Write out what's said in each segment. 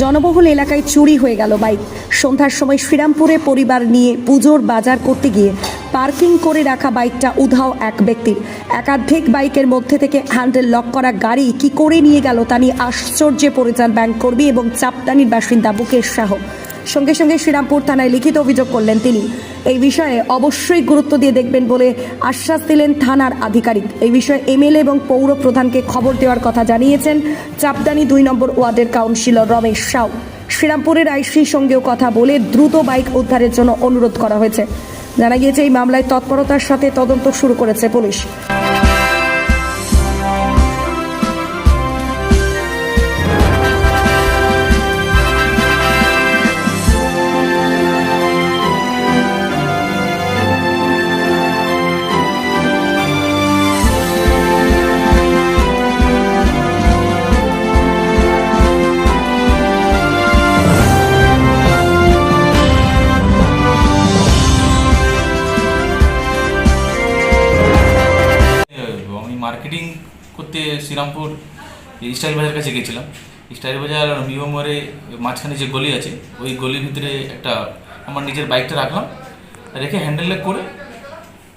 জনবহুল এলাকায় চুরি হয়ে গেল বাইক। সন্ধ্যার সময় শ্রীরামপুরে পরিবার নিয়ে পুজোর বাজার করতে গিয়ে পার্কিং করে রাখা বাইকটা উধাও এক ব্যক্তির। একাধিক বাইকের মধ্যে থেকে হ্যান্ডেল লক করা গাড়ি কি করে নিয়ে গেল তা নিয়ে আশ্চর্যে পড়ে যান ব্যাংক কর্মী এবং চাপদানির বাসিন্দা বুকেশ শাহ সঙ্গে সঙ্গে শ্রীরামপুর থানায় লিখিত অভিযোগ করলেন তিনি। এই বিষয়ে অবশ্যই গুরুত্ব দিয়ে দেখবেন বলে আশ্বাস দিলেন থানার আধিকারিক। এই বিষয়ে এমএলএ এবং পৌর প্রধানকে খবর দেওয়ার কথা জানিয়েছেন চাপদানি দুই নম্বর ওয়ার্ডের কাউন্সিলর রমেশ সাউ। শ্রীরামপুরের আইসির সঙ্গেও কথা বলে দ্রুত বাইক উদ্ধারের জন্য অনুরোধ করা হয়েছে। জানা গিয়েছে, এই মামলায় তৎপরতার সাথে তদন্ত শুরু করেছে পুলিশ। মার্কেটিং করতে শ্রীরামপুর স্টাইল বাজার কাছে গেছিলাম স্টাইল বাজার আর মিও মাঝখানে যে গলি আছে, ওই গলির ভিতরে একটা আমার নিজের বাইকটা রাখলাম, রেখে হ্যান্ডেল করে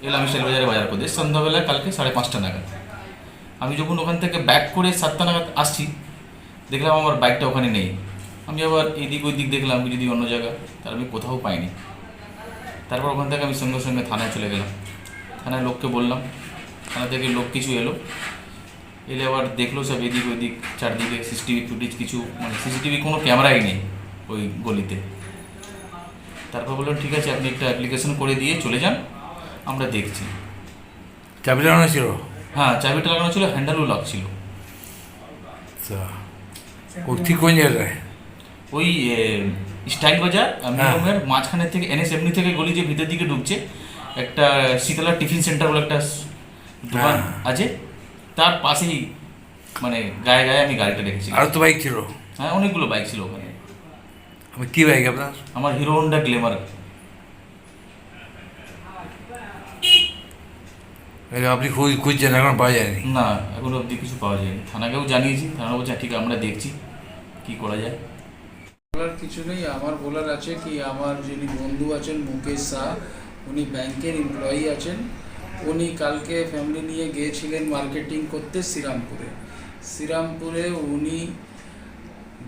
এলাম স্টাইল বাজারে বাজার করতে। সন্ধ্যাবেলা কালকে সাড়ে পাঁচটা নাগাদ। আমি যখন ওখান থেকে ব্যাক করে সাতটা নাগাদ আসছি, দেখলাম আমার বাইকটা ওখানে নেই। আমি আবার এদিক ওই দিক দেখলাম যদি অন্য জায়গা তার আমি কোথাও পাইনি। তারপর ওখান থেকে আমি সঙ্গে সঙ্গে থানায় চলে গেলাম। থানায় লোককে বললাম থানা থেকে লোক কিছু এলো। এলে আবার দেখল সব এদিক ওদিক চারদিকে সিসিটিভি ফুটেজ কিছু মানে সিসিটিভি কোনো ক্যামেরাই নেই ওই গলিতে। তারপর বললাম ঠিক আছে আপনি একটা অ্যাপ্লিকেশন করে দিয়ে চলে যান আমরা দেখছি। চাবি লাগানো ছিল? হ্যাঁ চাবিটা লাগানো ছিল হ্যান্ডেলও লক ছিল। আচ্ছা। ও ঠিক কোন জায়গায়? ওই স্টাইল বাজার হ্যাঁ। মিরমের মাঝখানে থেকে এনএস এমনি থেকে গলি যে ভিতর দিকে ঢুকছে একটা শীতলা টিফিন সেন্টার বলে একটা দোকান। আছে তার পাশেই মানে গায়ে গায়ে আমি গাড়িটা রেখেছি আর তো বাইক ছিল? হ্যাঁ অনেকগুলো বাইক ছিল ওখানে। আমি কী বাইক আপনার? আমার হিরো হন্ডা গ্লেমার। এই আপনি খুঁজ খুঁজছেন এখন পাওয়া যায়নি? না এখনও অবধি কিছু পাওয়া যায়নি। থানাকেও জানিয়েছি থানা বলছে ঠিক আছে, আমরা দেখছি কি করা যায়। বলার কিছু নেই আমার বলার আছে কি আমার যিনি বন্ধু আছেন মুকেশ শাহ উনি ব্যাংকের এমপ্লয়ি আছেন। উনি কালকে ফ্যামিলি নিয়ে গিয়েছিলেন মার্কেটিং করতে শ্রীরামপুরে। শ্রীরামপুরে উনি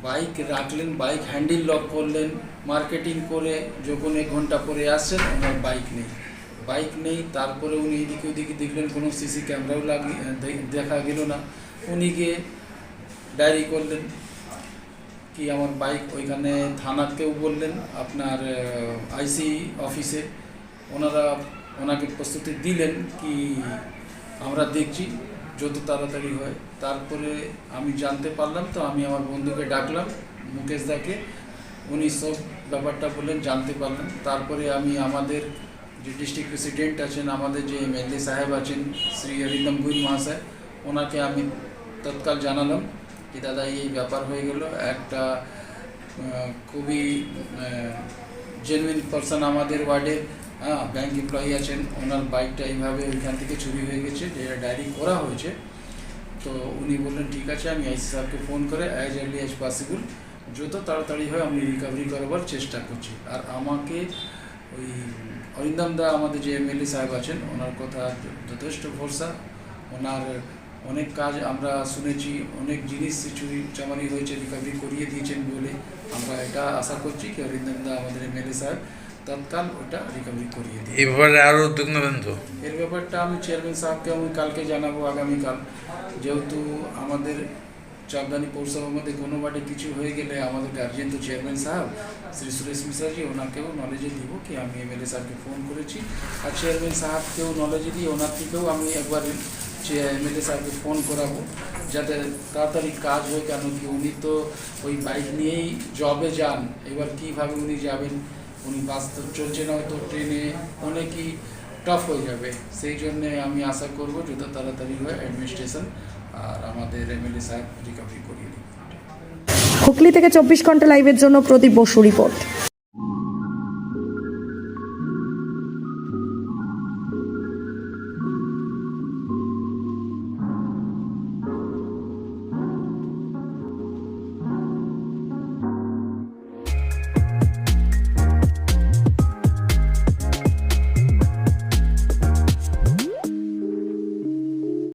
বাইক রাখলেন বাইক হ্যান্ডেল লক করলেন মার্কেটিং করে যখন এক ঘণ্টা পরে আসছেন, ওনার বাইক নেই। বাইক নেই, তারপরে উনি এদিকে ওদিকে দেখলেন, কোনো সিসি ক্যামেরাও লাগি দেখা গেল না। উনি গিয়ে ডায়েরি করলেন কি আমার বাইক ওইখানে থানাকেও বললেন, আপনার আইসি অফিসে ওনারা ওনাকে প্রস্তুতি দিলেন কি আমরা দেখছি যত তাড়াতাড়ি হয়। তারপরে আমি জানতে পারলাম তো আমি আমার বন্ধুকে ডাকলাম, মুকেশ দাকে। উনি সব ব্যাপারটা বললেন, জানতে পারলাম তারপরে আমি আমাদের যে ডিস্ট্রিক্ট প্রেসিডেন্ট আছেন, আমাদের যে এমএলএ সাহেব আছেন, শ্রী অরিন্দম গুইল মহাশয়, ওনাকে আমি তৎকাল জানালাম যে, দাদা, এই ব্যাপার হয়ে গেল। একটা খুবই জেনুইন পারসন আমাদের ওয়ার্ডের হ্যাঁ ব্যাংক এমপ্লয়ি আছেন, ওনার বাইকটা এইভাবে ওইখান থেকে চুরি হয়ে গেছে, যেটা ডায়েরি করা হয়েছে। তো উনি বললেন, ঠিক আছে, আমি আইসি সাহেবকে ফোন করে অ্যাজ আর্লি অ্যাজ পসিবল যত তাড়াতাড়ি হয় আমি রিকভারি করবার চেষ্টা করছি। আর আমাকে ওই অরিন্দম দা, আমাদের যে এমএলএ সাহেব আছেন, ওনার কথা যথেষ্ট ভরসা। ওনার অনেক কাজ আমরা শুনেছি অনেক জিনিস চুরি চামারি হয়েছে রিকভারি করিয়ে দিয়েছেন বলে আমরা এটা আশা করছি কি অরিন্দম দা আমাদের এমএলএ সাহেব তৎকাল ওটা রিকভারি করিয়ে দিই এই ব্যাপারে আরও উদ্যোগ তো? এর ব্যাপারটা আমি চেয়ারম্যান সাহেবকে আমি কালকে জানাব আগামীকাল। যেহেতু আমাদের চাপদানি পৌরসভার মধ্যে কোনো বাটে কিছু হয়ে গেলে আমাদের গার্জিয়ান তো চেয়ারম্যান সাহেব শ্রী সুরেশ মিশ্রাজি ওনাকেও নলেজে দিব কি আমি এমএলএ সাহেবকে ফোন করেছি। আর চেয়ারম্যান সাহেবকেও নলেজে দিই ওনার থেকেও আমি একবার এমএলএ সাহেবকে ফোন করাবো, যাতে তাড়াতাড়ি কাজ হয় কেন কি উনি তো ওই বাইক নিয়েই জবে যান। এবার কীভাবে উনি যাবেন? উনি বাস তো চলছে না, হয়তো ট্রেনে। অনেকই টাফ হয়ে যাবে। সেই জন্যে আমি আশা করব যত তাড়াতাড়ি হয় অ্যাডমিনিস্ট্রেশন আর আমাদের এমএলএ সাহেব রিকভারি করিয়ে দেবে হুগলি থেকে চব্বিশ ঘণ্টা লাইভের জন্য প্রদীপ বসু রিপোর্ট